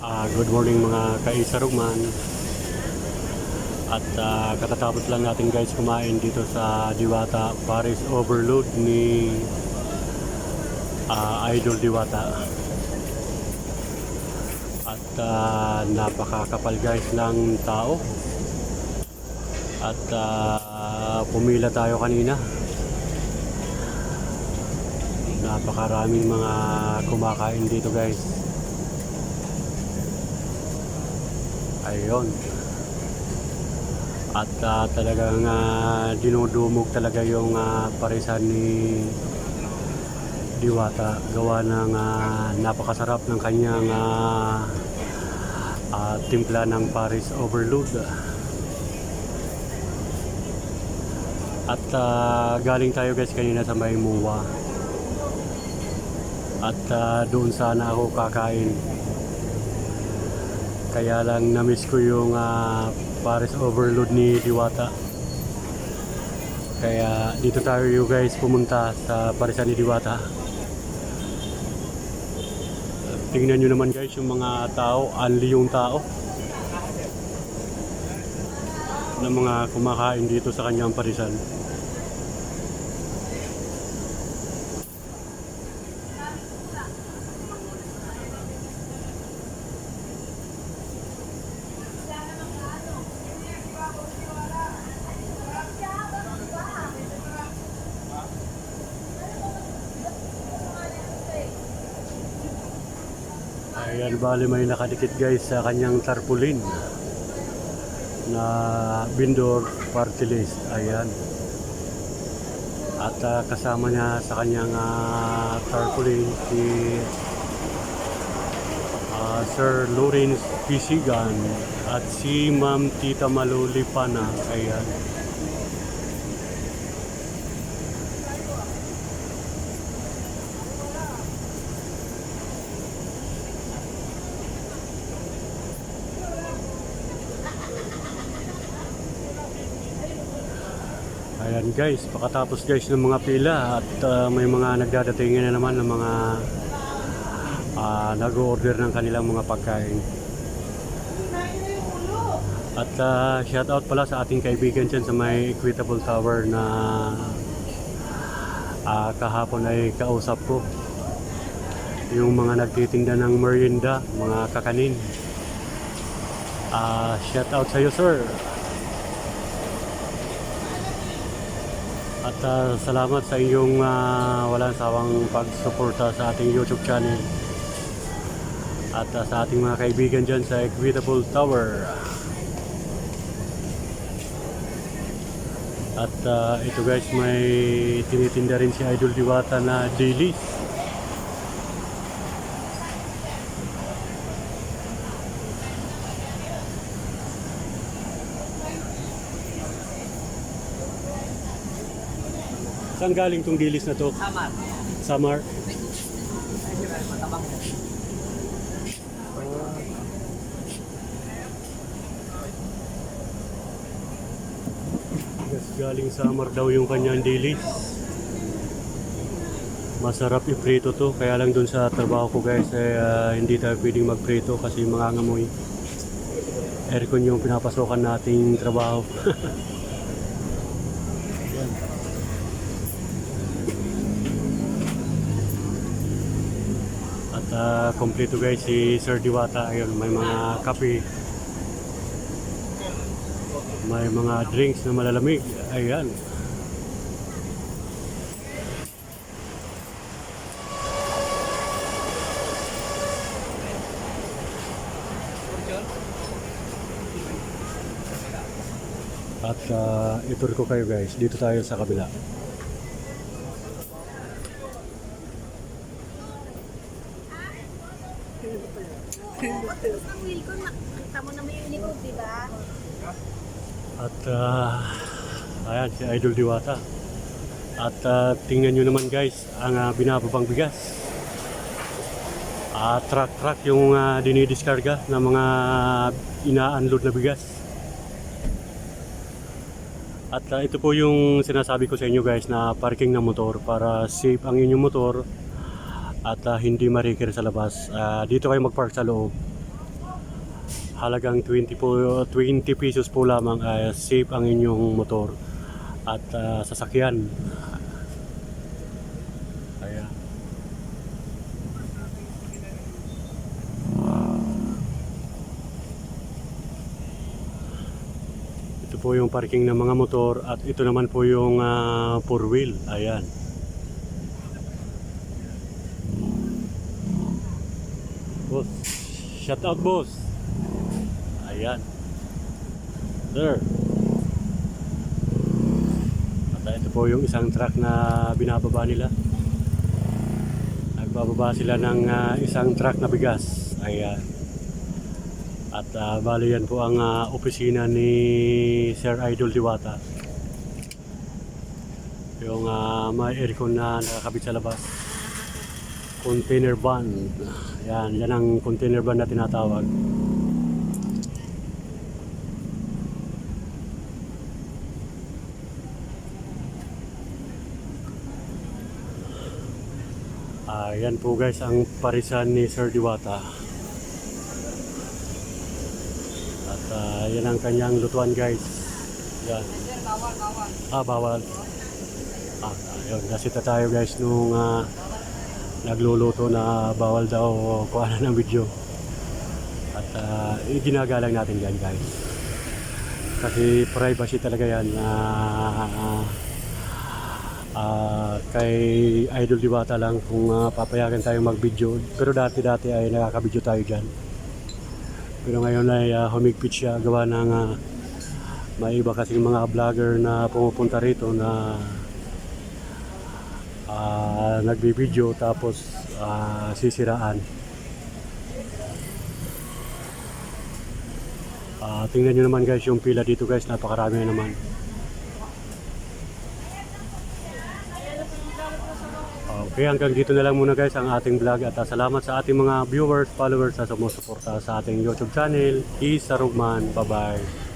Ah, good morning mga kaisarugman. At ah, katatapos lang natin guys kumain dito sa Diwata Paris Overload ni ah, Idol Diwata. At ah, napakakapal guys ng tao. At ah, pumila tayo kanina. Napakaraming mga kumakain dito guys. Ayun. At ah, talagang uh, dinudumog talaga yung ah, parisan ni Diwata. Gawa ng ah, napakasarap ng kanyang ah, ah, timpla ng Paris Overload. At ah, galing tayo guys kanina sa may Muwa. At ah, doon sana ako kakain. Kaya lang na-miss ko yung ah, Paris Overload ni Diwata. Kaya dito tayo you guys pumunta sa Parisan ni Diwata. Tingnan nyo naman guys yung mga tao, anli yung tao. ng mga kumakain dito sa kanyang parisan. Ayan, bali may nakadikit guys sa kanyang tarpaulin na Bindor Party List. Ayan. At ah, kasama niya sa kanyang uh, tarpaulin si ah, Sir Lawrence Pisigan at si Ma'am Tita Malulipana. Ayan. Ayan guys, pakatapos guys ng mga pila at ah, may mga nagdadatingin na naman ng mga ah, nag-order ng kanilang mga pagkain. At uh, shout out pala sa ating kaibigan dyan sa may Equitable Tower na ah, kahapon ay kausap ko. Yung mga nagtitinda ng merienda, mga kakanin. Ah, shout out sa iyo sir. At ah, salamat sa iyong ah, walang sawang pagsuporta sa ating YouTube channel. At ah, sa ating mga kaibigan dyan sa Equitable Tower. At ah, ito guys, may tinitinda rin si Idol Diwata na daily. Saan galing tong dilis na to? Samar. Samar? Matabang. Yes, galing Samar daw yung kanyang dilis. Masarap iprito to, kaya lang dun sa trabaho ko guys, eh, ah, hindi tayo pwedeng magprito kasi mangangamoy. Aircon yung pinapasokan nating trabaho. Ah, kompleto guys si Sir Diwata, ayun, may mga kape, may mga drinks na malalamig. Ayan. At uh, itur ko kayo guys. Dito tayo sa kabila. Tapos ng wheel ko, nakita mo di ba? At uh, ayan si Idol Diwata. At uh, tingnan nyo naman guys ang uh, binababang bigas. Ah, truck-truck yung uh, dinidiskarga ng mga ina-unload na bigas. At uh, ito po yung sinasabi ko sa inyo guys na parking ng motor para safe ang inyong motor at ah, hindi marikir sa labas. Ah, dito kayo mag-park sa loob. Halagang 20 po 20 pesos po lamang ay safe ang inyong motor at ah, sasakyan. Ayan. Ito po yung parking ng mga motor at ito naman po yung ah, four wheel. Ayan. Boss, shout out boss. Ayan. Sir. At ah, ito po yung isang truck na binababa nila. Nagbababa sila ng ah, isang truck na bigas. Ayan. At uh, bali yan po ang ah, opisina ni Sir Idol Diwata. Yung ah, may aircon na nakakabit sa labas. Container van. Yan, yan ang container van na tinatawag. Ah, yan po guys ang parisan ni Sir Diwata. At ah, yan ang kanyang lutuan guys. Yan. Ah, bawal. Ah, ayun. Nasita tayo guys nung ah, nagluluto na bawal daw kuha ng video. At uh, ginagalang natin yan guys. Kasi privacy talaga yan na ah, kay Idol Diwata lang kung ah, papayagan tayong mag-video. Pero dati-dati ay nakaka-video tayo dyan. Pero ngayon ay uh, humigpit siya gawa ng ah, may iba kasing mga vlogger na pumupunta rito na ah, nagbibideo tapos ah, sisiraan. Ah, tingnan nyo naman guys yung pila dito guys, napakarami na naman. Okay, hanggang dito na lang muna guys ang ating vlog at ah, salamat sa ating mga viewers, followers sa sumusuporta sa ating YouTube channel. Isa Rugman, bye bye.